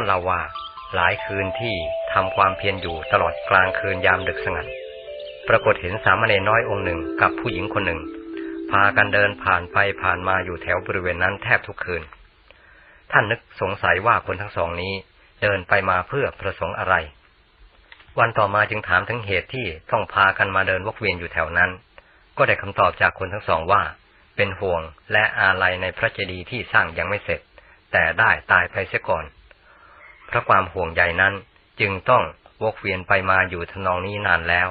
ท่านเล่าว่าหลายคืนที่ทำความเพียรอยู่ตลอดกลางคืนยามดึกสงัด ปรากฏเห็นสามเณรน้อยองค์หนึ่งกับผู้หญิงคนหนึ่ง พากันเดินผ่านไปผ่านมาอยู่แถวบริเวณนั้นแทบทุกคืน ท่านนึกสงสัยว่าคนทั้งสองนี้เดินไปมาเพื่อประสงค์อะไร วันต่อมาจึงถามถึงเหตุที่ต้องพากันมาเดินวกเวียนอยู่แถวนั้น ก็ได้คำตอบจากคนทั้งสองว่า เป็นห่วงและอาลัยในพระเจดีย์ที่สร้างยังไม่เสร็จ แต่ได้ตายไปเสียก่อน เพราะความห่วงใยนั้นจึงต้องวกเวียนไปมาอยู่ทนองนี้นานแล้ว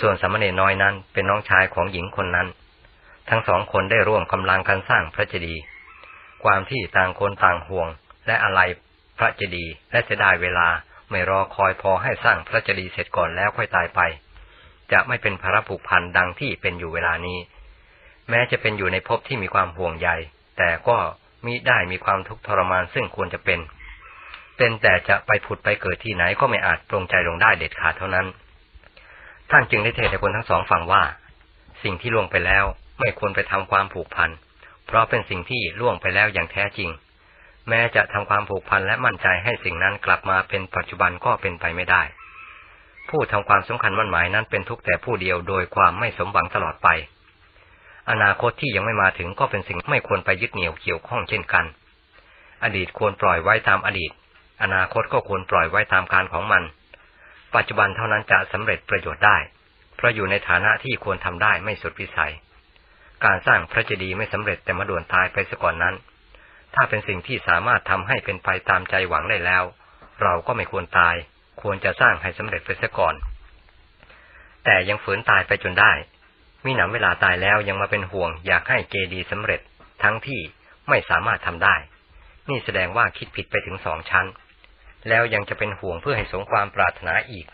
ส่วนสามเณรน้อยนั้นเป็นน้องชายของหญิงคนนั้น ทั้งสองคนได้ร่วมกำลังกันสร้างพระเจดีย์ความที่ต่างคนต่างห่วงและอะไรพระเจดีย์และเสียดายเวลาไม่รอคอยพอให้สร้างพระเจดีย์เสร็จก่อนแล้วค่อยตายไป จะไม่เป็นภาระผูกพันดังที่เป็นอยู่เวลานี้ แม้จะเป็นอยู่ในภพที่มีความห่วงใยแต่ก็มิได้มีความทุกข์ทรมานซึ่งควรจะเป็น เป็นแต่จะไปผุดไปเกิดที่ไหนก็ไม่อาจปรงใจลงได้เด็ดขาดเท่านั้น ท่านจึงได้เทศให้คนทั้งสองฟังว่า สิ่งที่ล่วงไปแล้วไม่ควรไปทำความผูกพัน เพราะเป็นสิ่งที่ล่วงไปแล้วอย่างแท้จริง แม้จะทำความผูกพันและมั่นใจให้สิ่งนั้นกลับมาเป็นปัจจุบันก็เป็นไปไม่ได้ ผู้ทำความสำคัญมั่นหมายนั้นเป็นทุกแต่ผู้เดียวโดยความไม่สมหวังตลอดไป อนาคตที่ยังไม่มาถึงก็เป็นสิ่งไม่ควรไปยึดเหนี่ยวเกี่ยวข้องเช่นกัน อดีตควรปล่อยไว้ตามอดีต อนาคตก็ควรปล่อยไว้ตามการของมัน ปัจจุบันเท่านั้นจะสำเร็จประโยชน์ได้ เพราะอยู่ในฐานะที่ควรทำได้ไม่สุดวิสัย การสร้างพระเจดีย์ไม่สำเร็จแต่มาด่วนตายไปซะก่อนนั้น ถ้าเป็นสิ่งที่สามารถทำให้เป็นไปตามใจหวังได้แล้ว เราก็ไม่ควรตาย ควรจะสร้างให้สำเร็จไปซะก่อน แต่ยังฝืนตายไปจนได้มีหนำเวลาตายแล้วยังมาเป็นห่วงอยากให้เจดีย์สำเร็จ ทั้งที่ไม่สามารถทำได้ นี่แสดงว่าคิดผิดไปถึงสองชั้น แล้วยังจะเป็นห่วงเพื่อให้สมความปรารถนาอีก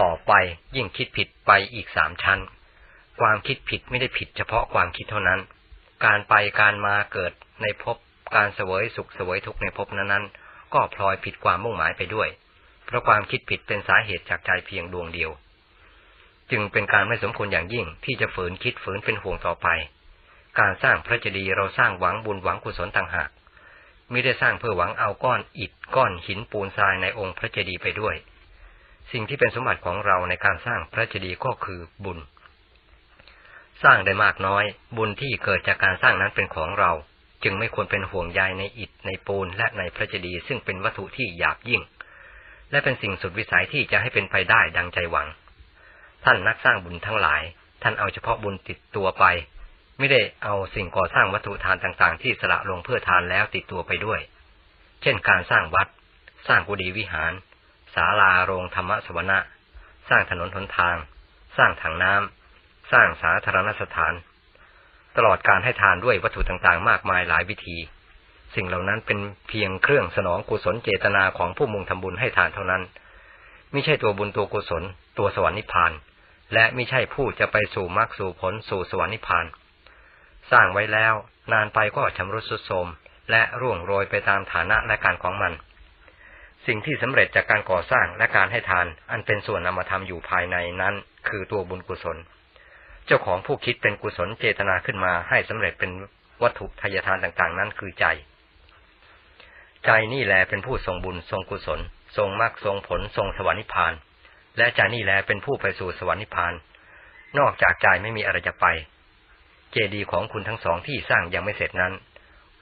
ต่อไปยิ่งคิดผิดไปอีกสามชั้น ความคิดผิดไม่ได้ผิดเฉพาะความคิดเท่านั้น การไปการมาเกิดในภพการเสวยสุขเสวยทุกข์ในภพนั้นๆ ก็พลอยผิดความมุ่งหมายไปด้วย เพราะความคิดผิดเป็นสาเหตุจากใจเพียงดวงเดียว จึงเป็นการไม่สมควรอย่างยิ่งที่จะฝืนคิดฝืนเป็นห่วงต่อไป การสร้างพระเจดีย์เราสร้างหวังบุญหวังกุศลต่างหาก มิได้สร้างเพื่อหวังเอาก้อนอิฐก้อนหินปูนทรายในองค์พระเจดีย์ไปด้วย สิ่งที่เป็นสมบัติของเราในการสร้างพระเจดีย์ก็คือบุญ สร้างได้มากน้อย บุญที่เกิดจากการสร้างนั้นเป็นของเรา จึงไม่ควรเป็นห่วงใยในอิฐในปูนและในพระเจดีย์ซึ่งเป็นวัตถุที่หยาบยิ่ง และเป็นสิ่งสุดวิสัยที่จะให้เป็นไปได้ดังใจหวัง ท่านนักสร้างบุญทั้งหลาย ท่านเอาเฉพาะบุญติดตัวไป ไม่ได้เอาสิ่งก่อสร้างวัตถุทานต่างๆ ที่สละลงเพื่อทานแล้วติดตัวไปด้วย เช่นการสร้างวัด สร้างกุฏิวิหาร ศาลาโรงธรรมสวนะสร้างถนนหนทาง สร้างถังน้ำ สร้างสาธารณสถาน ตลอดการให้ทานด้วยวัตถุต่างๆ มากมายหลายวิธี สิ่งเหล่านั้นเป็นเพียงเครื่องสนองกุศลเจตนาของผู้มุ่งทำบุญให้ทานเท่านั้น ไม่ใช่ตัวบุญตัวกุศล ตัวสวรรค์นิพพาน และไม่ใช่ผู้จะไปสู่มรรคสู่ผลสู่สวรรค์นิพพาน สร้างไว้แล้ว นานไปก็ชำรุดสุดโทรมและร่วงโรยไปตามฐานะและการของมัน สิ่งที่สำเร็จจากการก่อสร้างและการให้ทาน อันเป็นส่วนนำมาทำอยู่ภายในนั้น คือตัวบุญกุศล เจ้าของผู้คิดเป็นกุศลเจตนาขึ้นมาให้สำเร็จเป็นวัตถุทายทานต่างๆ นั้นคือใจ ใจนี่แหลเป็นผู้ทรงบุญทรงกุศล ทรงมรรคทรงผลทรงสวรรค์นิพพาน และใจนี่แหลเป็นผู้ไปสู่สวรรค์นิพพาน นอกจากใจไม่มีอะไรจะไป จดีย์ของคุณทั้งสองที่สร้างยังไม่เสร็จนั้น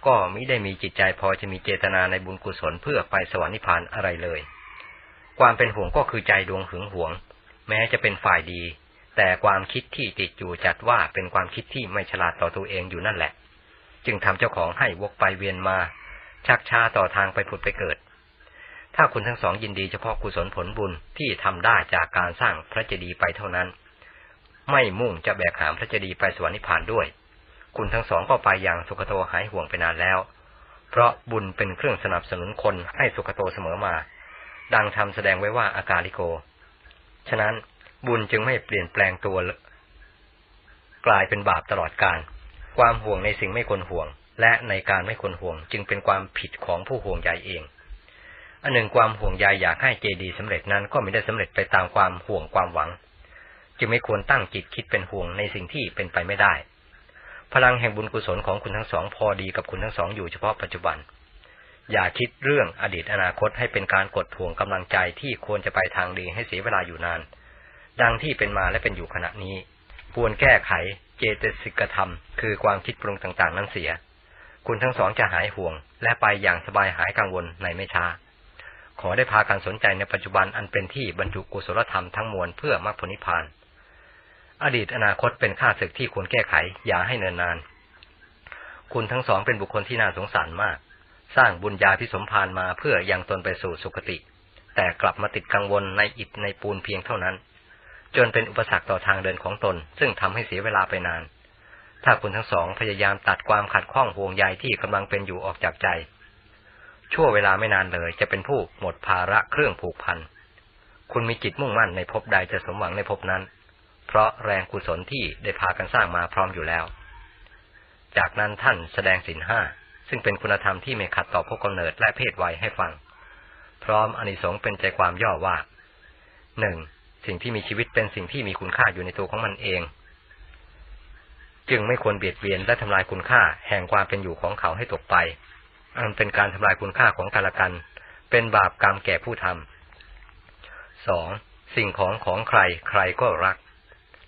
ก็มิได้มีจิตใจพอจะมีเจตนาในบุญกุศลเพื่อไปสวรรค์นิพพานอะไรเลย ความเป็นห่วงก็คือใจดวงหึงหวง แม้จะเป็นฝ่ายดี แต่ความคิดที่ติดอยู่จัดว่าเป็นความคิดที่ไม่ฉลาดต่อตัวเองอยู่นั่นแหละ จึงทำเจ้าของให้วกไปเวียนมา ชักช้าต่อทางไปผุดไปเกิด ถ้าคุณทั้งสองยินดีเฉพาะกุศลผลบุญที่ทำได้จากการสร้างพระเจดีย์ไปเท่านั้น ไม่มุ่งจะแบกหามพระเจดีย์ไปสวรรค์นิพพานด้วย คุณทั้งสองก็ไปอย่างสุขโตหายห่วงไปนานแล้ว เพราะบุญเป็นเครื่องสนับสนุนคนให้สุขโตเสมอมา ดังทำแสดงไว้ว่าอากาลิโก ฉะนั้นบุญจึงไม่เปลี่ยนแปลงตัว กลายเป็นบาปตลอดกาลความห่วงในสิ่งไม่ควรห่วง และในการไม่ควรห่วง จึงเป็นความผิดของผู้ห่วงใยเองอันหนึ่งความห่วงใยอยากให้เจดีย์สำเร็จนั้นก็ไม่ได้สำเร็จไปตามความห่วงความหวัง จึงไม่ควรตั้งจิตคิดเป็นห่วงในสิ่งที่เป็นไปไม่ได้ พลังแห่งบุญกุศลของคุณทั้งสองพอดีกับคุณทั้งสองอยู่เฉพาะปัจจุบัน อย่าคิดเรื่องอดีตอนาคตให้เป็นการกดทวงกำลังใจที่ควรจะไปทางดีให้เสียเวลาอยู่นาน ดังที่เป็นมาและเป็นอยู่ขณะนี้ ควรแก้ไขเจตสิกธรรม คือความคิดปรุงต่างๆ นั้นเสีย คุณทั้งสองจะหายห่วง และไปอย่างสบายหายกังวลในไม่ช้าขอได้พากันสนใจในปัจจุบันอันเป็นที่บรรจุกุศลธรรมทั้งมวลเพื่อมรรคผลนิพพาน อดีตอนาคตเป็นข้าศึกที่ควรแก้ไข อย่าให้เนินนาน คุณทั้งสองเป็นบุคคลที่น่าสงสารมาก สร้างบุญญาพิสมพานมาเพื่อยังตนไปสู่สุคติ แต่กลับมาติดกังวลในอิฐในปูนเพียงเท่านั้น จนเป็นอุปสรรคต่อทางเดินของตน ซึ่งทำให้เสียเวลาไปนาน ถ้าคุณทั้งสองพยายามตัดความขัดข้องห่วงใยที่กำลังเป็นอยู่ออกจากใจ ชั่วเวลาไม่นานเลย จะเป็นผู้หมดภาระเครื่องผูกพัน คุณมีจิตมุ่งมั่นในภพใดจะสมหวังในภพนั้น เพราะแรงกุศลที่ได้พากันสร้างมาพร้อมอยู่แล้ว จากนั้นท่านแสดงสินห้าซึ่งเป็นคุณธรรมที่ไม่ขัดต่อภพกำเนิดและเพศวัยให้ฟัง พร้อมอนิสงส์เป็นใจความย่อว่าหนึ่งสิ่งที่มีชีวิตเป็นสิ่งที่มีคุณค่าอยู่ในตัวของมันเอง จึงไม่ควรเบียดเบียนและทำลายคุณค่าแห่งความเป็นอยู่ของเขาให้ตกไป อันเป็นการทำลายคุณค่าของกันและกัน เป็นบาปกรรมแก่ผู้ทำสองสิ่งของของใครใครก็รัก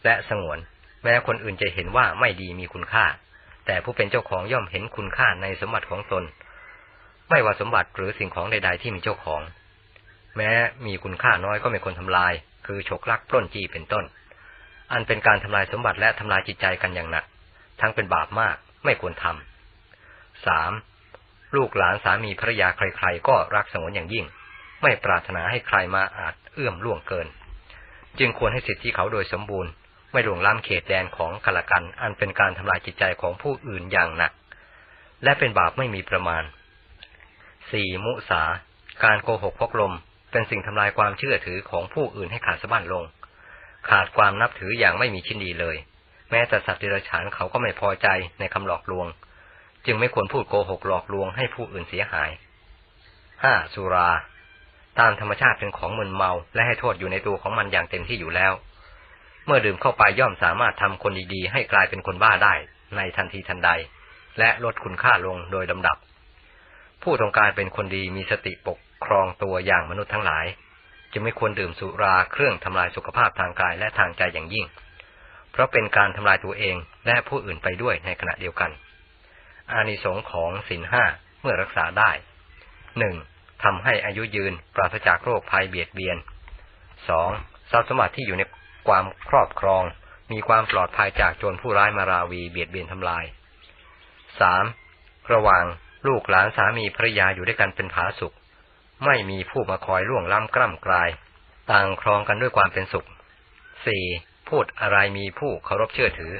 และสงวน แม้คนอื่นจะเห็นว่าไม่ดีมีคุณค่า แต่ผู้เป็นเจ้าของย่อมเห็นคุณค่าในสมบัติของตน ไม่ว่าสมบัติหรือสิ่งของใด ๆ ที่มีเจ้าของ แม้มีคุณค่าน้อยก็ไม่ควรทำลาย คือฉกลักปล้นจี้เป็นต้น อันเป็นการทำลายสมบัติและทำลายจิตใจกันอย่างหนัก ทั้งเป็นบาปมากไม่ควรทำสามลูกหลานสามีภรรยาใครๆ ก็รักสงวนอย่างยิ่ง ไม่ปรารถนาให้ใครมาอาจเอื้อมล่วงเกิน จึงควรให้สิทธิเขาโดยสมบูรณ์ ไม่หลวงล้ำเขตแดนของกละกัน อันเป็นการทำลายจิตใจของผู้อื่นอย่างหนัก และเป็นบาปไม่มีประมาณสี่มุสา การโกหกพกลม เป็นสิ่งทำลายความเชื่อถือของผู้อื่นให้ขาดสะบั้นลง ขาดความนับถืออย่างไม่มีชิ้นดีเลย แม้แต่สัตว์เดรัจฉานเขาก็ไม่พอใจในคำหลอกลวง จึงไม่ควรพูดโกหกหลอกลวงให้ผู้อื่นเสียหายห้าสุรา ตามธรรมชาติเป็นของมึนเมาและให้โทษอยู่ในตัวของมันอย่างเต็มที่อยู่แล้ว เมื่อดื่มเข้าไปย่อมสามารถทำคนดีๆ ให้กลายเป็นคนบ้าได้ในทันทีทันใด และลดคุณค่าลงโดยลำดับ ผู้ต้องการเป็นคนดีมีสติปกครองตัวอย่างมนุษย์ทั้งหลาย จึงไม่ควรดื่มสุราเครื่องทำลายสุขภาพทางกายและทางใจอย่างยิ่ง เพราะเป็นการทำลายตัวเองและผู้อื่นไปด้วยในขณะเดียวกัน อานิสงส์ของศีลห้าเมื่อรักษาได้หนึ่งทำให้อายุยืนปราศจากโรคภัยเบียดเบียนสองทรัพย์สมบัติที่อยู่ใน ความครอบครอง มีความปลอดภัยจากโจรผู้ร้ายมาราวีเบียดเบียนทำลายสามระหว่างลูกหลานสามีภรรยาอยู่ด้วยกันเป็นผาสุข ไม่มีผู้มาคอยล่วงล้ำกล้ำกลาย ต่างครองกันด้วยความเป็นสุขสี่พูดอะไรมีผู้เคารพเชื่อถือ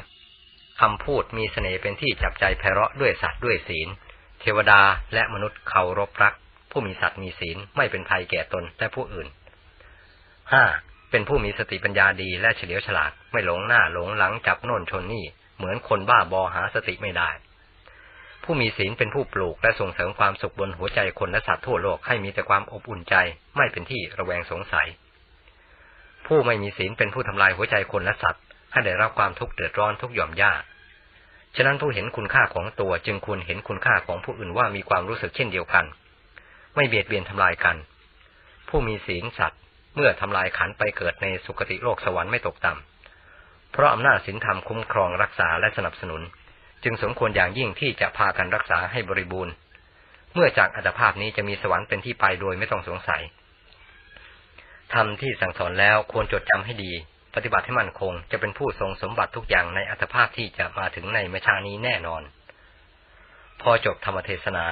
คำพูดมีเสน่ห์เป็นที่จับใจไพเราะด้วยสัตว์ด้วยศีล เทวดาและมนุษย์เคารพรัก ผู้มีสัตว์มีศีลไม่เป็นภัยแก่ตนและผู้อื่นห้า เป็นผู้มีสติปัญญาดีและเฉลียวฉลาด ไม่หลงหน้าหลงหลังจับโน่นชนนี่ เหมือนคนบ้าบอหาสติไม่ได้ ผู้มีศีลเป็นผู้ปลูกและส่งเสริมความสุขบนหัวใจคนและสัตว์ทั่วโลกให้มีแต่ความอบอุ่นใจ ไม่เป็นที่ระแวงสงสัย ผู้ไม่มีศีลเป็นผู้ทำลายหัวใจคนและสัตว์ ให้ได้รับความทุกข์เดือดร้อนทุกหย่อมย่าฉะนั้นผู้เห็นคุณค่าของตัวจึงควรเห็นคุณค่าของผู้อื่นว่ามีความรู้สึกเช่นเดียวกัน ไม่เบียดเบียนทำลายกัน ผู้มีศีลสัตว์ เมื่อทำลายขันไปเกิดในสุคติโลกสวรรค์ไม่ตกต่ำ เพราะอำนาจศีลธรรมคุ้มครองรักษาและสนับสนุน จึงสมควรอย่างยิ่งที่จะพากันรักษาให้บริบูรณ์ เมื่อจากอัตภาพนี้จะมีสวรรค์เป็นที่ไปโดยไม่ต้องสงสัยธรรมที่สั่งสอนแล้วควรจดจำให้ดี ปฏิบัติให้มั่นคง จะเป็นผู้ทรงสมบัติทุกอย่างในอัตภาพที่จะมาถึงในมชานี้แน่นอน พอจบธรรมเทศนา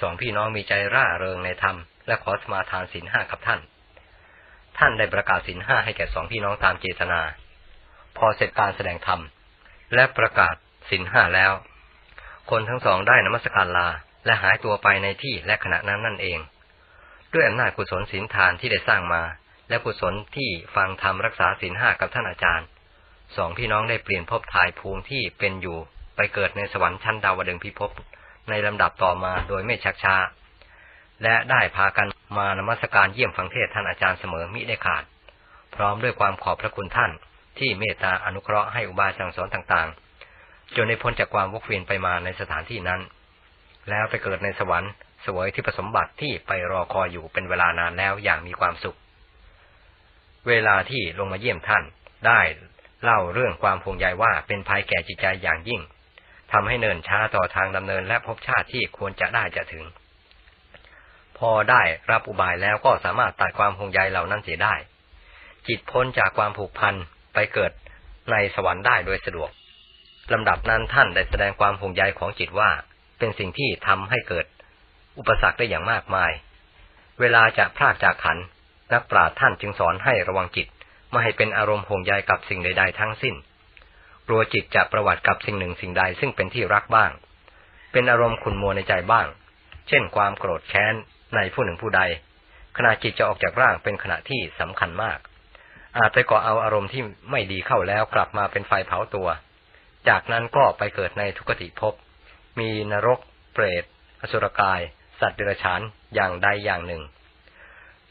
สองพี่น้องมีใจร่าเริงในธรรม และขอสมาทานศีลห้ากับท่าน ท่านได้ประกาศศีลห้าให้แก่สองพี่น้องตามเจตนา พอเสร็จการแสดงธรรม และประกาศศีลห้าแล้ว คนทั้งสองได้นมัสการลาและหายตัวไปในที่และขณะนั้นนั่นเอง ด้วยอำนาจกุศลศีลทานที่ได้สร้างมา และกุศลที่ฟังธรรมรักษาศีลห้ากับท่านอาจารย์สองพี่น้องได้เปลี่ยนภพทายภูมิที่เป็นอยู่ไปเกิดในสวรรค์ชั้นดาวดึงพิภพในลำดับต่อมาโดยไม่ชักช้า และได้พากันมานมัสการเยี่ยมฟังเทศท่านอาจารย์เสมอมิได้ขาด พร้อมด้วยความขอบพระคุณท่าน ที่เมตตาอนุเคราะห์ให้อุบายสั่งสอนต่างๆ จนได้พ้นจากความวกเวียนไปมาในสถานที่นั้น แล้วไปเกิดในสวรรค์สวยที่ผสมบัติที่ไปรอคอยอยู่เป็นเวลานานแล้วอย่างมีความสุข เวลาที่ลงมาเยี่ยมท่านได้เล่าเรื่องความห่วงใยว่าเป็นภัยแก่จิตใจอย่างยิ่งทำให้เนินช้าต่อทางดำเนินและพบชาติที่ควรจะได้จะถึง พอได้รับอุบายแล้วก็สามารถตัดความห่วงใยเหล่านั้นเสียได้ จิตพ้นจากความผูกพันไปเกิดในสวรรค์ได้โดยสะดวกลำดับนั้นท่านได้แสดงความห่วงใยของจิตว่า เป็นสิ่งที่ทำให้เกิด อุปสรรคได้อย่างมากมาย เวลาจะพลากจากขันนักปราชญ์ท่านจึงสอนให้ระวังจิตไม่ให้เป็นอารมณ์ห่วงใยกับสิ่งใด ๆ ทั้งสิ้นกลัวจิตจะประวัติกับสิ่งหนึ่งสิ่งใดซึ่งเป็นที่รักบ้าง เป็นอารมณ์ขุนมัวในใจบ้าง เช่นความโกรธแค้น ในผู้หนึ่งผู้ใด ขณะจิตจะออกจากร่างเป็นขณะที่สำคัญมาก อาจไปก่อเอาอารมณ์ที่ไม่ดีเข้าแล้วกลับมาเป็นไฟเผาตัว จากนั้นก็ไปเกิดในทุกติภพ มีนรก เปรต อสุรกาย สัตว์เดรัจฉานอย่างใดอย่างหนึ่ง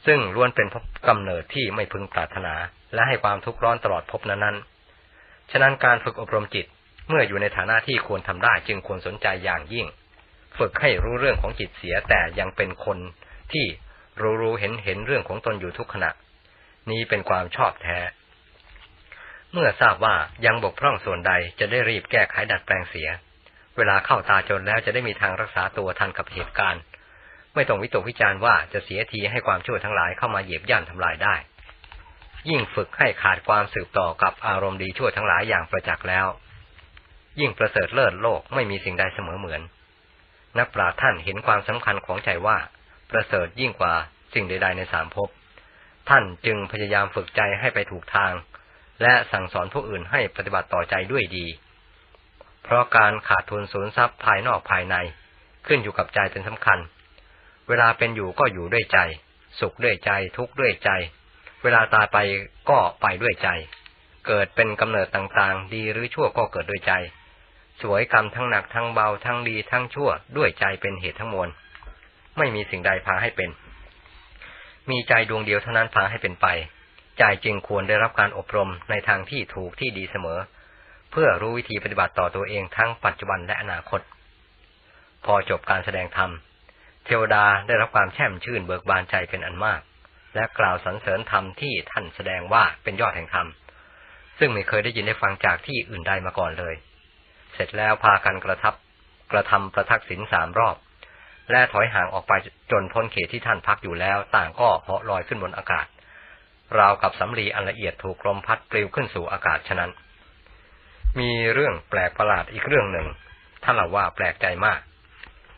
ซึ่งล้วนเป็นภพกำเนิดที่ไม่พึงปรารถนา และให้ความทุกข์ร้อนตลอดภพนั้นๆ ฉะนั้นการฝึกอบรมจิตเมื่ออยู่ในฐานะที่ควรทำได้จึงควรสนใจอย่างยิ่ง ฝึกให้รู้เรื่องของจิตเสียแต่ยังเป็นคนที่รู้รู้เห็นเห็นเรื่องของตนอยู่ทุกขณะ นี้เป็นความชอบแท้ เมื่อทราบว่ายังบกพร่องส่วนใดจะได้รีบแก้ไขดัดแปลงเสีย เวลาเข้าตาจนแล้วจะได้มีทางรักษาตัวทันกับเหตุการณ์ ไม่ต้องวิตกวิจารณ์ว่าจะเสียทีให้ความชั่วทั้งหลายเข้ามาเหยียบย่ำทำลายได้ ยิ่งฝึกให้ขาดความสืบต่อกับอารมณ์ดีชั่วทั้งหลายอย่างประจักษ์แล้ว ยิ่งประเสริฐเลิศโลกไม่มีสิ่งใดเสมอเหมือน นักปราชญ์ท่านเห็นความสำคัญของใจว่า ประเสริฐยิ่งกว่าสิ่งใด ๆ ในสามภพ ท่านจึงพยายามฝึกใจให้ไปถูกทาง และสั่งสอนผู้อื่นให้ปฏิบัติต่อใจด้วยดี เพราะการขาดทุนสูญทรัพย์ภายนอกภายใน ขึ้นอยู่กับใจเป็นสำคัญ เวลาเป็นอยู่ก็อยู่ด้วยใจ สุขด้วยใจทุกข์ด้วยใจ เวลาตายไปก็ไปด้วยใจ เกิดเป็นกำเนิดต่างๆ ดีหรือชั่วก็เกิดด้วยใจ สวยกรรมทั้งหนักทั้งเบาทั้งดีทั้งชั่วด้วยใจเป็นเหตุทั้งมวล ไม่มีสิ่งใดพาให้เป็น มีใจดวงเดียวเท่านั้นพาให้เป็นไป ใจจึงควรได้รับการอบรมในทางที่ถูกที่ดีเสมอ เพื่อรู้วิธีปฏิบัติต่อตัวเองทั้งปัจจุบันและอนาคต พอจบการแสดงธรรมเทวดาได้รับความแช่มชื่นเบิกบานใจเป็นอันมาก และกล่าวสรรเสริญธรรมที่ท่านแสดงว่าเป็นยอดแห่งธรรมซึ่งไม่เคยได้ยินได้ฟังจากที่อื่นใดมาก่อนเลย เสร็จแล้วพากันกระทับ กระทำประทักษิณสามรอบ และถอยห่างออกไปจนพ้นเขตที่ท่านพักอยู่แล้ว ต่างก็เหาะลอยขึ้นบนอากาศ ราวกับสำลีอันละเอียดถูกลมพัดปลิวขึ้นสู่อากาศฉะนั้น มีเรื่องแปลกประหลาดอีกเรื่องหนึ่งท่านเล่าว่าแปลกใจมาก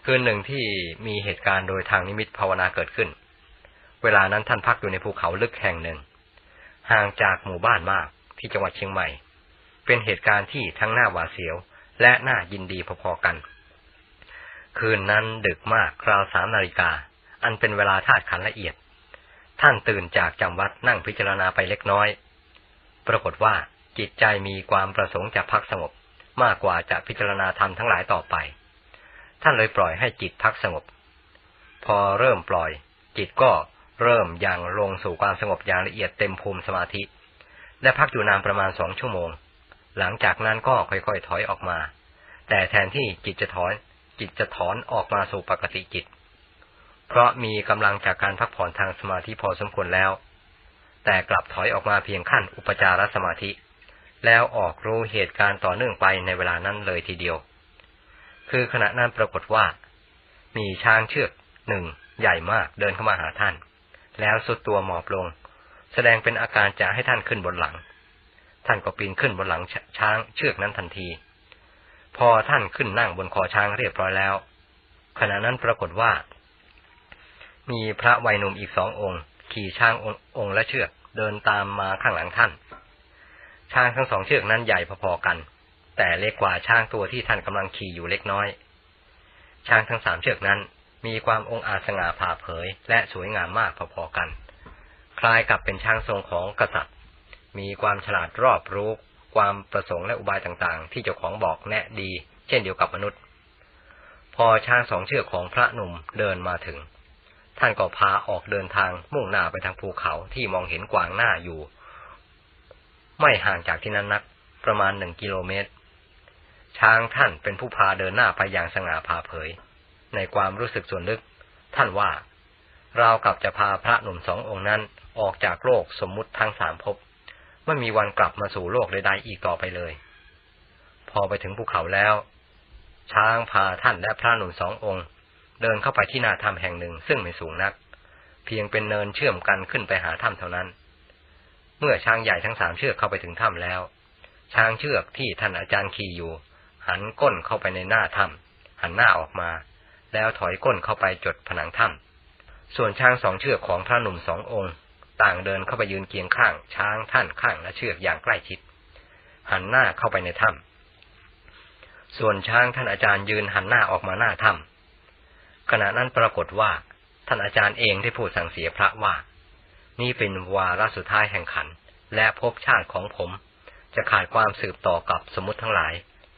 คืนหนึ่งที่มีเหตุการณ์โดยทางนิมิตภาวนาเกิดขึ้น เวลานั้นท่านพักอยู่ในภูเขาลึกแห่งหนึ่ง ห่างจากหมู่บ้านมากที่จังหวัดเชียงใหม่ เป็นเหตุการณ์ที่ทั้งหน้าหวาดเสียว และน่ายินดีพอๆกัน คืนนั้นดึกมากคราวสามนาฬิกา อันเป็นเวลาธาตุขันละเอียด ท่านตื่นจากจำวัดนั่งพิจารณาไปเล็กน้อย ปรากฏว่าจิตใจมีความประสงค์จะพักสงบ มากกว่าจะพิจารณาธรรมทั้งหลายต่อไป ท่านเลยปล่อยให้จิตพักสงบ พอเริ่มปล่อย จิตก็เริ่มย่างลงสู่ความสงบอย่างละเอียดเต็มภูมิสมาธิ และพักอยู่นานประมาณสองชั่วโมง หลังจากนั้นก็ค่อยๆถอยออกมา แต่แทนที่จิตจะถอน จิตจะถอนออกมาสู่ปกติจิต เพราะมีกำลังจากการพักผ่อนทางสมาธิพอสมควรแล้ว แต่กลับถอยออกมาเพียงขั้นอุปจารสมาธิ แล้วออกรู้เหตุการณ์ต่อเนื่องไปในเวลานั้นเลยทีเดียว คือขณะนั้นปรากฏว่า มีช้างเชือกหนึ่งใหญ่มากเดินเข้ามาหาท่าน แล้วสุดตัวหมอบลง แสดงเป็นอาการจะให้ท่านขึ้นบนหลัง ท่านก็ปีนขึ้นบนหลังช้างเชือกนั้นทันที พอท่านขึ้นนั่งบนคอช้างเรียบร้อยแล้ว ขณะนั้นปรากฏว่า มีพระวัยหนุ่มอีกสององค์ ขี่ช้างองค์และเชือกเดินตามมาข้างหลังท่าน ช้างทั้งสองเชือกนั้นใหญ่พอๆกัน แต่เล็กกว่าช้างตัวที่ท่านกำลังขี่อยู่เล็กน้อย ช้างทั้งสามเชือกนั้นมีความองอาจสง่าผ่าเผย และสวยงามมากพอๆกัน คล้ายกับเป็นช้างทรงของกษัตริย์ มีความฉลาดรอบรู้ ความประสงค์และอุบายต่างๆ ที่เจ้าของบอกแนะดี เช่นเดียวกับมนุษย์ พอช้างสองเชือกของพระหนุ่มเดินมาถึง ท่านก็พาออกเดินทางมุ่งหน้าไปทางภูเขาที่มองเห็นกวางหน้าอยู่ ไม่ห่างจากที่นั้นนัก ประมาณหนึ่งกิโลเมตร ช้างท่านเป็นผู้พาเดินหน้าไปอย่างสง่าผ่าเผย ในความรู้สึกส่วนลึก ท่านว่าเรากลับจะพาพระหนุ่มสององค์นั้นออกจากโลกสมมุติทั้งสามภพ ไม่มีวันกลับมาสู่โลกใดๆอีกต่อไปเลย พอไปถึงภูเขาแล้ว ช้างพาท่านและพระหนุ่มสององค์ เดินเข้าไปที่นาถ้ำแห่งหนึ่งซึ่งไม่สูงนัก เพียงเป็นเนินเชื่อมกันขึ้นไปหาถ้ำเท่านั้น เมื่อช้างใหญ่ทั้งสามเชือกเข้าไปถึงถ้ำแล้ว ช้างเชือกที่ท่านอาจารย์ขี่อยู่ หันก้นเข้าไปในหน้าถ้ำหันหน้าออกมา แล้วถอยก้นเข้าไปจดผนังถ้ำส่วนช้างสองเชือกของพระหนุ่มสององค์ ต่างเดินเข้าไปยืนเคียงข้าง ช้างท่านข้างและเชือกอย่างใกล้ชิด หันหน้าเข้าไปในถ้ำส่วนช้างท่านอาจารย์ยืนหันหน้าออกมาหน้าถ้ำขณะนั้นปรากฏว่า ท่านอาจารย์เองได้พูดสั่งเสียพระว่า นี่เป็นวาระสุดท้ายแห่งขัน และภพชาติของผม จะขาดความสืบต่อกับสมมติทั้งหลาย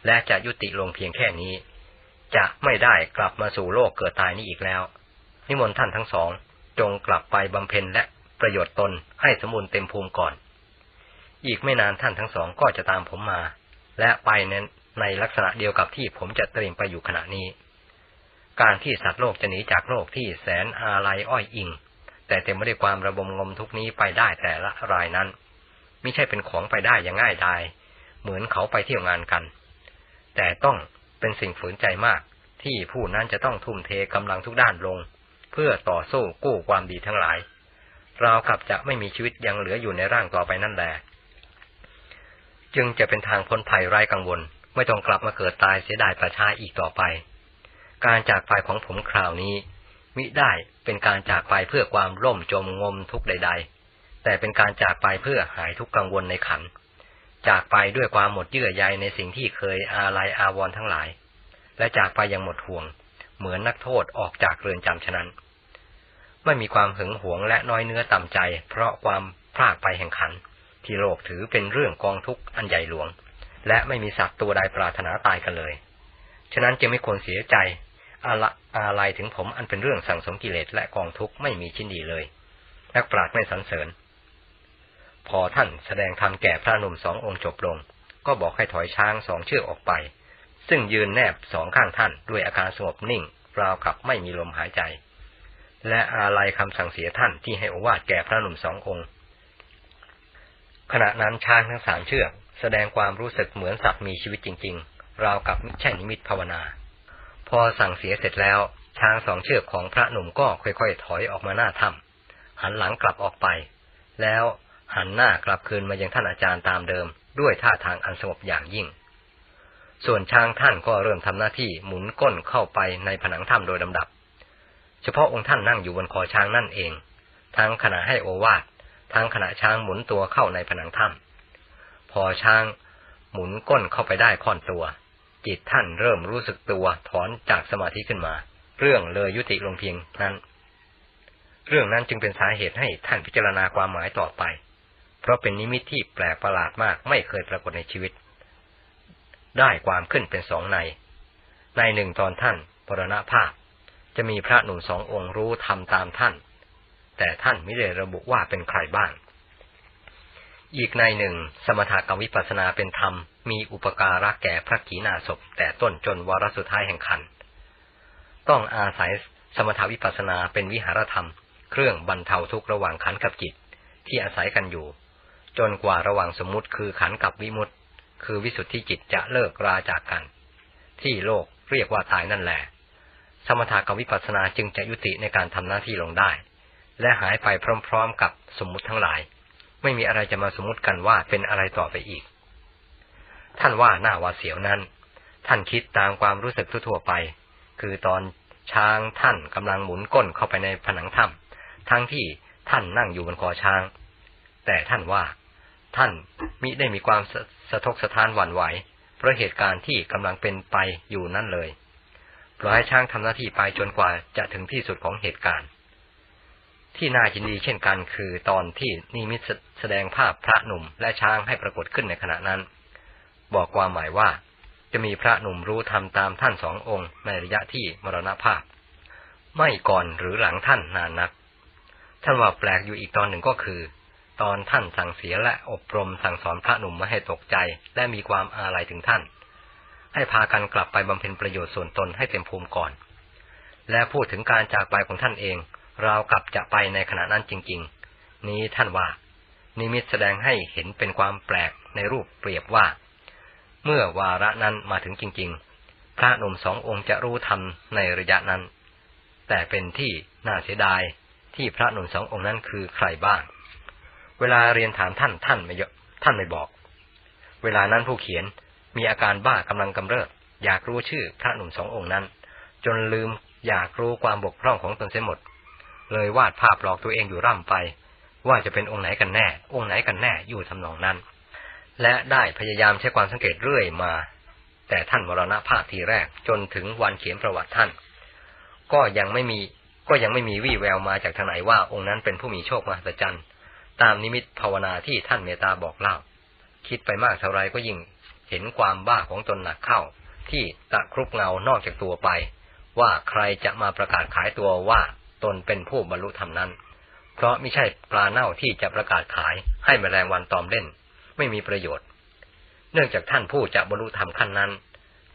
และจะยุติลงเพียงแค่นี้ จะไม่ได้กลับมาสู่โลกเกิดตายนี้อีกแล้ว นิมนต์ท่านทั้งสองจงกลับไปบำเพ็ญและ ประโยชน์ตนให้สมบูรณ์เต็มภูมิก่อน อีกไม่นานท่านทั้งสองก็จะตามผมมา และไปในในลักษณะเดียวกับที่ผมจะเตรียมไปอยู่ขณะนี้ การที่สัตว์โลกจะหนีจากโลกที่แสนอาลัยอ้อยอิง แต่เต็มไปด้วยความระบมงมทุกนี้ไปได้แต่ละรายนั้นไม่ใช่เป็นของไปได้อย่างง่ายดายเหมือนเขาไปเที่ยวงานกัน แต่ต้องเป็นสิ่งฝืนใจมากที่ผู้นั้นจะต้องทุ่มเทกำลังทุกด้านลง เพื่อต่อสู้กู้ความดีทั้งหลาย รากับจะไม่มีชีวิตยังเหลืออยู่ในร่างต่อไปนั่นแหละจึงจะเป็นทางพ้นภัยไร้กังวล ไม่ต้องกลับมาเกิดตายเสียดายประชาอีกต่อไป การจากไปของผมคราวนี้ มิได้เป็นการจากไปเพื่อความร่มจมงมทุกใด ๆ แต่เป็นการจากไปเพื่อหายทุกกังวลในขัน จากไปด้วยความหมดเยื่อใยในสิ่งที่เคยอาลัยอาวรณ์ทั้งหลาย และจากไปอยังหมดห่วง เหมือนนักโทษออกจากเรือนจำฉะนั้น ไม่มีความหึงหวงและน้อยเนื้อต่ำใจ เพราะความพลากไปแห่งขัน ที่โลกถือเป็นเรื่องกองทุกข์อันใหญ่หลวง และไม่มีสัตว์ตัวใดปรารถนาตายกันเลย ฉะนั้นจึงไม่ควรเสียใจอาละอะไรถึงผมอันเป็นเรื่องสั่งสมกิเลสและกองทุกข์ไม่มีชิ้นดีเลย นักปราชญ์ไม่สรรเสริญ พอท่านแสดงธรรมแก่พระนุ่มสององค์จบลง ก็บอกให้ถอยช้างสองเชือกออกไป ซึ่งยืนแนบสองข้างท่านด้วยอาการสงบนิ่งราวกับไม่มีลมหายใจ และอาลัยคำสั่งเสียท่านที่ให้อวาทแก่พระหนุ่มสององค์ ขณะนั้นช้างทั้งสามเชือก แสดงความรู้สึกเหมือนสัตว์มีชีวิตจริง ๆ ราวกับไม่ใช่นิมิตภาวนา พอสั่งเสียเสร็จแล้ว ช้างสองเชือกของพระหนุ่มก็ค่อยๆถอยออกมาหน้าถ้ำหันหลังกลับออกไป แล้วหันหน้ากลับคืนมายังท่านอาจารย์ตามเดิม ด้วยท่าทางอันสงบอย่างยิ่ง ส่วนช้างท่านก็เริ่มทำหน้าที่หมุนก้นเข้าไปในผนังถ้ำโดยลำดับ เฉพาะองค์ท่านนั่งอยู่บนคอช้างนั่นเอง ทั้งขณะให้โอวาททั้งขณะช้างหมุนตัวเข้าในผนังถ้ำพอช้างหมุนก้นเข้าไปได้ค่อนตัว จิตท่านเริ่มรู้สึกตัวถอนจากสมาธิขึ้นมา เรื่องเลยยุติลงเพียงนั้น เรื่องนั้นจึงเป็นสาเหตุให้ท่านพิจารณาความหมายต่อไป เพราะเป็นนิมิตที่แปลกประหลาดมากไม่เคยปรากฏในชีวิต ได้ความขึ้นเป็นสองใน ในหนึ่งตอนท่านปรณภาพ จะมีพระหนุ่มสององค์รู้ทำตามท่าน แต่ท่านไม่ได้ระบุว่าเป็นใครบ้าง อีกในหนึ่ง สมถกรรมวิปัสสนาเป็นธรรม มีอุปการะแก่พระขีณาสพแต่ต้นจนวาระสุดท้ายแห่งขัน ต้องอาศัยสมถวิปัสสนาเป็นวิหารธรรม เครื่องบรรเทาทุกข์ระหว่างขันกับจิต ที่อาศัยกันอยู่ จนกว่าระหว่างสมมุติคือขันกับวิมุตติ คือวิสุทธิจิตจะเลิกราจากกัน ที่โลกเรียกว่าตายนั่นแหละ สมถกับวิปัสสนาจึงจะยุติในการทำหน้าที่ลงได้ และหายไปพร้อมๆกับสมมุติทั้งหลาย ไม่มีอะไรจะมาสมมติกันว่าเป็นอะไรต่อไปอีก ท่านว่าหน้าวาเสียวนั้น ท่านคิดตามความรู้สึกทั่วๆไป คือตอนช้างท่านกำลังหมุนก้นเข้าไปในผนังถ้ำทั้งที่ท่านนั่งอยู่บนคอช้าง แต่ท่านว่า ท่านมิได้มีความสสะทกสะท้านหวั่นไหวเพราะเหตุการณ์ที่กำลังเป็นไปอยู่นั่นเลย ปล่อยให้ช้างทำหน้าที่ไปจนกว่าจะถึงที่สุดของเหตุการณ์ ที่น่ายินดีเช่นกันคือตอนที่นิมิตแสดงภาพพระหนุ่มและช้างให้ปรากฏขึ้นในขณะนั้น บอกความหมายว่าจะมีพระหนุ่มรู้ทำตามท่านสององค์ในระยะที่มรณภาพ ไม่ก่อนหรือหลังท่านนานนัก ท่านว่าแปลกอยู่อีกตอนหนึ่งก็คือ ตอนท่านสั่งเสียและอบรมสั่งสอนพระหนุ่มไม่ให้ตกใจ และมีความอาลัยถึงท่าน ให้พากันกลับไปบำเพ็ญประโยชน์ส่วนตนให้เต็มภูมิก่อน และพูดถึงการจากไปของท่านเอง เรากลับจะไปในขณะนั้นจริง ๆ นี้ท่านว่า นิมิตแสดงให้เห็นเป็นความแปลกในรูปเปรียบว่า เมื่อวาระนั้นมาถึงจริง ๆ พระนุ่มสององค์จะรู้ธรรมในระยะนั้น แต่เป็นที่น่าเสียดายที่พระนุ่มสององค์นั้นคือใครบ้าง เวลาเรียนถามท่านท่านไม่เยอะท่านไม่บอก เวลานั้นผู้เขียน มีอาการบ้ากำลังกำเริบ อยากรู้ชื่อพระหนุ่มสององค์นั้น จนลืมอยากรู้ความบกพร่องของตนเสียหมด เลยวาดภาพหลอกตัวเองอยู่ร่ำไป ว่าจะเป็นองค์ไหนกันแน่ องค์ไหนกันแน่อยู่ทำนองนั้น และได้พยายามใช้ความสังเกตเรื่อยมา แต่ท่านมรณภาพทีแรกจนถึงวันเขียนประวัติท่าน ก็ยังไม่มีก็ยังไม่มีวี่แววมาจากทางไหนว่าองค์นั้นเป็นผู้มีโชคมหัศจรรย์ ตามนิมิตภาวนาที่ท่านเมตตาบอกเล่า คิดไปมากเท่าไรก็ยิ่ง เห็นความบ้าของตนหนักเข้า ที่ตะครุบเงานอกจากตัวไป ว่าใครจะมาประกาศขายตัวว่าตนเป็นผู้บรรลุธรรมนั้น เพราะไม่ใช่ปลาเน่าที่จะประกาศขายให้แมลงวันตอมเล่น ไม่มีประโยชน์ เนื่องจากท่านผู้จะบรรลุธรรมขั้นนั้น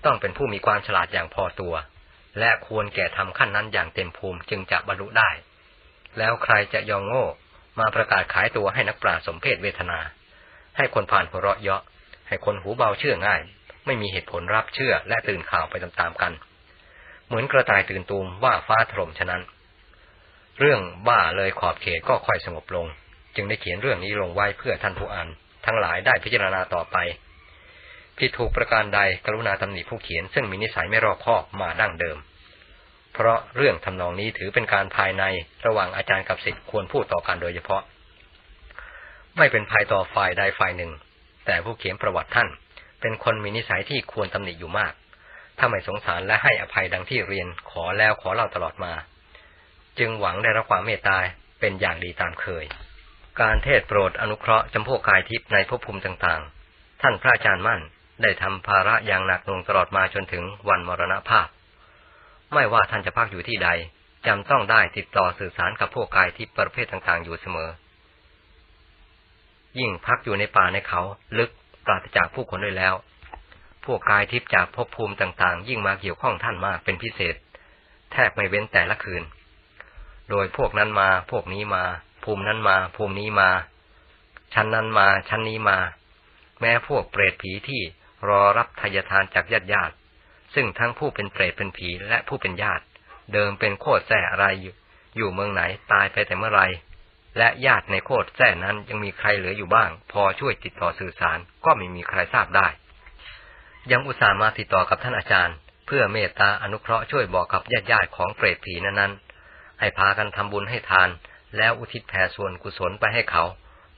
ต้องเป็นผู้มีความฉลาดอย่างพอตัว และควรแก่ทำขั้นนั้นอย่างเต็มภูมิจึงจะบรรลุได้ แล้วใครจะยองโง่มาประกาศขายตัวให้นักปราสมเพศเวทนา ให้คนผ่านหัวเราะเยาะ ให้คนหูเบาเชื่อง่าย ไม่มีเหตุผลรับเชื่อและตื่นข่าวไปตามๆกัน เหมือนกระต่ายตื่นตูมว่าฟ้าถล่มฉะนั้น เรื่องบ้าเลยขอบเขตก็ค่อยสงบลง จึงได้เขียนเรื่องนี้ลงไว้เพื่อท่านผู้อ่านทั้งหลายได้พิจารณาต่อไปผิดถูกประการใดกรุณาตำหนิผู้เขียนซึ่งมีนิสัยไม่รอบคอบมาดั้งเดิม เพราะเรื่องทำนองนี้ถือเป็นการภายในระหว่างอาจารย์กับศิษย์ควรพูดต่อกันโดยเฉพาะ ไม่เป็นภัยต่อฝ่ายใดฝ่ายหนึ่ง แต่ผู้เขียนประวัติท่าน เป็นคนมีนิสัยที่ควรตำหนิอยู่มาก ถ้าไม่สงสารและให้อภัยดังที่เรียนขอแล้วขอเล่าตลอดมา จึงหวังได้รับความเมตตาเป็นอย่างดีตามเคย การเทศโปรดอนุเคราะห์จำพวกกายทิพย์ในภพภูมิต่างๆ ท่านพระอาจารย์มั่นได้ทำภาระอย่างหนักหน่วงตลอดมาจนถึงวันมรณภาพ ไม่ว่าท่านจะพักอยู่ที่ใดจำต้องได้ติดต่อสื่อสารกับพวกกายทิพย์ประเภทต่างๆ อยู่เสมอ ยิ่งพักอยู่ในป่าในเขา ลึกปราศจากผู้คนด้วยแล้ว พวกกายทิพย์จากภพภูมิต่างๆ ยิ่งมาเกี่ยวข้องท่านมากเป็นพิเศษ แทบไม่เว้นแต่ละคืน โดยพวกนั้นมาพวกนี้มา ภูมินั้นมา ภูมินี้มา ชั้นนั้นมา ชั้นนี้มา แม้พวกเปรตผีที่รอรับทายทานจากญาติญาติซึ่งทั้งผู้เป็นเปรตเป็นผีและผู้เป็นญาติ เดิมเป็นโคตรแส่อะไรอยู่เมืองไหนตายไปแต่เมื่อไร และญาติในโคตรแท้นั้นยังมีใครเหลืออยู่บ้าง พอช่วยติดต่อสื่อสารก็ไม่มีใครทราบได้ ยังอุตส่าห์มาติดต่อกับท่านอาจารย์ เพื่อเมตตาอนุเคราะห์ช่วยบอกกับญาติญาติของเปรตผีนั้นๆ ให้พากันทำบุญให้ทาน แล้วอุทิศแผ่ส่วนกุศลไปให้เขา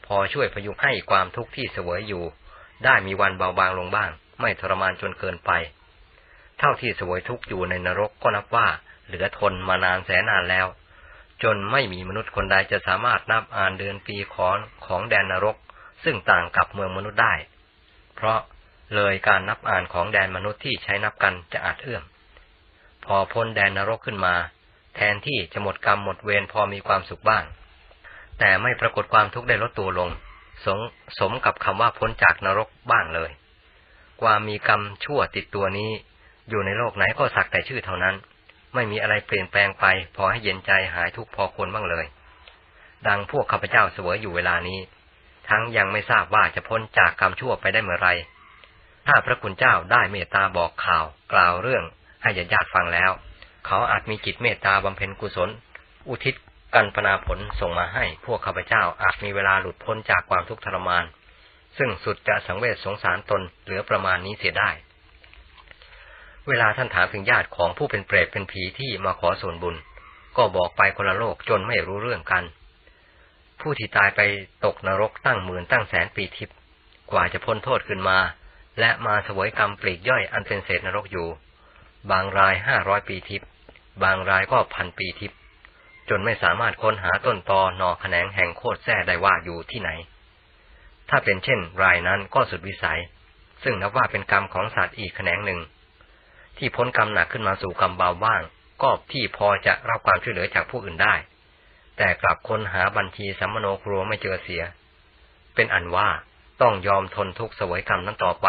พอช่วยพยุงให้ความทุกข์ที่เสวยอยู่ ได้มีวันเบาบางลงบ้าง ไม่ทรมานจนเกินไป เท่าที่เสวยทุกข์อยู่ในนรกก็นับว่า เหลือทนมานานแสนนานแล้ว จนไม่มีมนุษย์คนใดจะสามารถนับอ่านเดือนปีของของแดนนรก ซึ่งต่างกับเมืองมนุษย์ได้ เพราะเลยการนับอ่านของแดนมนุษย์ที่ใช้นับกันจะอาจเอื้อม พอพ้นแดนนรกขึ้นมา แทนที่จะหมดกรรมหมดเวรพอมีความสุขบ้าง แต่ไม่ปรากฏความทุกข์ได้ลดตัวลง สงสมกับคำว่าพ้นจากนรกบ้างเลย ความมีกรรมชั่วติดตัวนี้ อยู่ในโลกไหนก็สักแต่ชื่อเท่านั้น ไม่มีอะไรเปลี่ยนแปลงไป พอให้เย็นใจหายทุกพอควรบ้างเลย ดังพวกข้าพเจ้าเสวยอยู่เวลานี้ ทั้งยังไม่ทราบว่าจะพ้นจากกรรมชั่วไปได้เมื่อไร ถ้าพระคุณเจ้าได้เมตตาบอกข่าว กล่าวเรื่องให้ญาติญาติฟังแล้ว เขาอาจมีจิตเมตตาบำเพ็ญกุศล อุทิศกันปนาผลส่งมาให้พวกข้าพเจ้าอาจมีเวลาหลุดพ้นจากความทุกข์ทรมาน ซึ่งสุดจะสังเวชสงสารตนเหลือประมาณนี้เสียได้ เวลาท่านถามถึงญาติของผู้เป็นเปรตเป็นผีที่มาขอส่วนบุญ ก็บอกไปคนละโลกจนไม่รู้เรื่องกัน ผู้ที่ตายไปตกนรกตั้งหมื่นตั้งแสนปีทิพย์กว่าจะพ้นโทษขึ้นมา และมาสวยกรรมปลีกย่อยอันเป็นเศษนรกอยู่ บางรายห้าร้อยปีทิพย์บางรายก็พันปีทิพย์จนไม่สามารถค้นหาต้นตอหนอแขนงแห่งโคตรแท้ได้ว่าอยู่ที่ไหน ถ้าเป็นเช่น รายนั้นก็สุดวิสัย ซึ่งนับว่าเป็นกรรมของสัตว์อีกแขนงหนึ่ง ที่พ้นกรรมหนักขึ้นมาสู่กรรมเบาบ้าง ก็ที่พอจะรับความช่วยเหลือจากผู้อื่นได้ แต่กลับค้นหาบัญชีสัมมโนครัวไม่เจอเสีย เป็นอันว่าต้องยอมทนทุกข์สวยกรรมนั้นต่อไป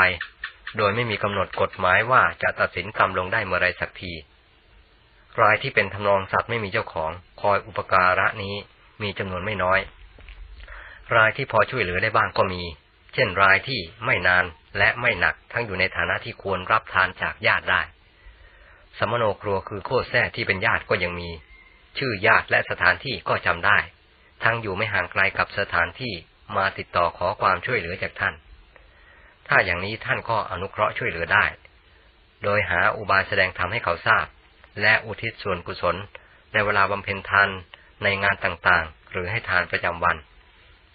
โดยไม่มีกำหนดกฎหมายว่าจะตัดสินกรรมลงได้เมื่อไรสักทีรายที่เป็นทำนองสัตว์ไม่มีเจ้าของคอยอุปการะนี้มีจำนวนไม่น้อย รายที่พอช่วยเหลือได้บ้างก็มี เช่นรายที่ไม่นานและไม่หนักทั้งอยู่ในฐานะที่ควรรับทานจากญาติได้ สมโนครัวคือโคแท้ที่เป็นญาติก็ยังมี ชื่อญาติและสถานที่ก็จำได้ ทั้งอยู่ไม่ห่างไกลกับสถานที่มาติดต่อขอความช่วยเหลือจากท่าน ถ้าอย่างนี้ท่านก็อนุเคราะห์ช่วยเหลือได้ โดยหาอุบายแสดงธรรมให้เขาทราบ และอุทิศส่วนกุศล ในเวลาบำเพ็ญทานในงานต่างๆ หรือให้ทานประจำวัน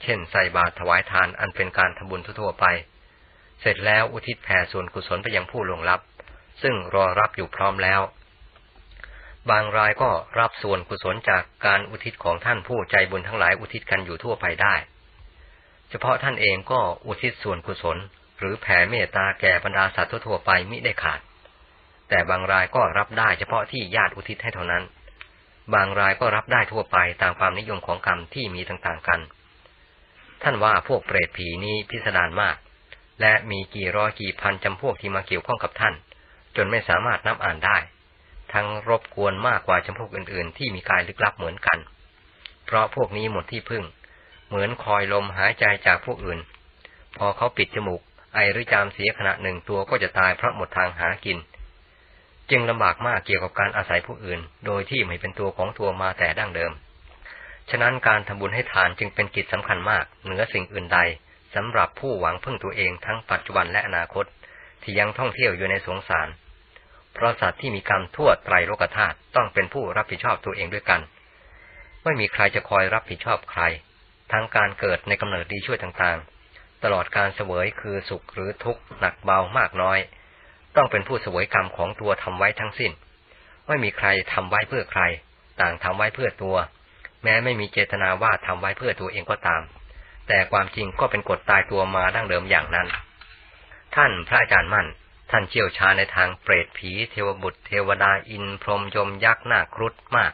เช่นใส่บาตรถวายทานอันเป็นการทำบุญทั่วไป เสร็จแล้วอุทิศแผ่ส่วนกุศลไปยังผู้ลงลับ ซึ่งรอรับอยู่พร้อมแล้ว บางรายก็รับส่วนกุศลจากการอุทิศของท่านผู้ใจบุญทั้งหลายอุทิศกันอยู่ทั่วไปได้ เฉพาะท่านเองก็อุทิศส่วนกุศล หรือแผ่เมตตาแก่บรรดาสัตว์ทั่วไปมิได้ขาด แต่บางรายก็รับได้เฉพาะที่ญาติอุทิศให้เท่านั้น บางรายก็รับได้ทั่วไปตามความนิยมของกรรมที่มีต่างๆกัน ท่านว่าพวกเปรตผีนี้พิสดารมากและมีกี่ร้อยกี่พันจำพวกที่มาเกี่ยวข้องกับท่าน จนไม่สามารถนับอ่านได้ ทั้งรบกวนมากกว่าจำพวกอื่นๆ ที่มีกายลึกลับเหมือนกัน เพราะพวกนี้หมดที่พึ่ง เหมือนคอยลมหายใจจากพวกอื่น พอเขาปิดจมูก ไอหรือจามเสียขณะหนึ่งตัวก็จะตายเพราะหมดทางหากิน จึงลำบากมากเกี่ยวกับการอาศัยผู้อื่น โดยที่ไม่เป็นตัวของตัวมาแต่ดั้งเดิม ฉะนั้นการทำบุญให้ทานจึงเป็นกิจสำคัญมาก เหนือสิ่งอื่นใดสำหรับผู้หวังพึ่งตัวเองทั้งปัจจุบันและอนาคต ที่ยังท่องเที่ยวอยู่ในสงสาร เพราะสัตว์ที่มีกรรมทั่วไตรโลกธาตุต้องเป็นผู้รับผิดชอบตัวเองด้วยกัน ไม่มีใครจะคอยรับผิดชอบใคร ทั้งการเกิดในกำเนิดดีช่วยต่างๆ ตลอดการเสวยคือสุขหรือทุกข์หนักเบามากน้อย ต้องเป็นผู้เสวยกรรมของตัวทำไว้ทั้งสิ้น ไม่มีใครทำไว้เพื่อใคร ต่างทำไว้เพื่อตัว แม้ไม่มีเจตนาว่าทำไว้เพื่อตัวเองก็ตาม แต่ความจริงก็เป็นกฎตายตัวมาดั้งเดิมอย่างนั้น ท่านพระอาจารย์มั่น ท่านเชี่ยวชาญในทางเปรตผีเทวบุตร เทวดาอินพรหมยมยักษ์นาครุฑมาก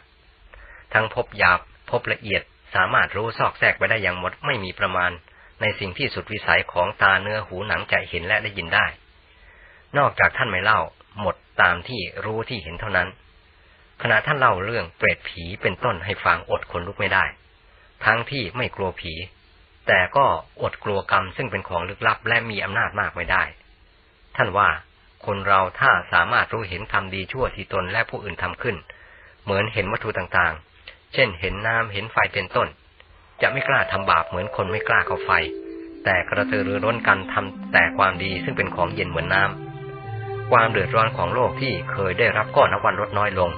ทั้งพบหยาบพบละเอียดสามารถรู้ซอกแซกไปได้อย่างหมดไม่มีประมาณ ในสิ่งที่สุดวิสัยของตาเนื้อหูหนังใจเห็นและได้ยินได้ นอกจากท่านไม่เล่าหมดตามที่รู้ที่เห็นเท่านั้น ขณะท่านเล่าเรื่องเปรตผีเป็นต้นให้ฟังอดคนลุกไม่ได้ ทั้งที่ไม่กลัวผี แต่ก็อดกลัวกรรมซึ่งเป็นของลึกลับและมีอำนาจมากไม่ได้ ท่านว่าคนเราถ้าสามารถรู้เห็นทำดีชั่วที่ตนและผู้อื่นทำขึ้น เหมือนเห็นวัตถุต่างๆ เช่นเห็นน้ำเห็นไฟเป็นต้น จะไม่กล้าทำบาปเหมือนคนไม่กล้าเข้าไฟ แต่กระตือรือร้นกันทำแต่ความดีซึ่งเป็นของเย็นเหมือนน้ำความเดือดร้อนของโลกที่เคยได้รับก็นับวันลดน้อยลง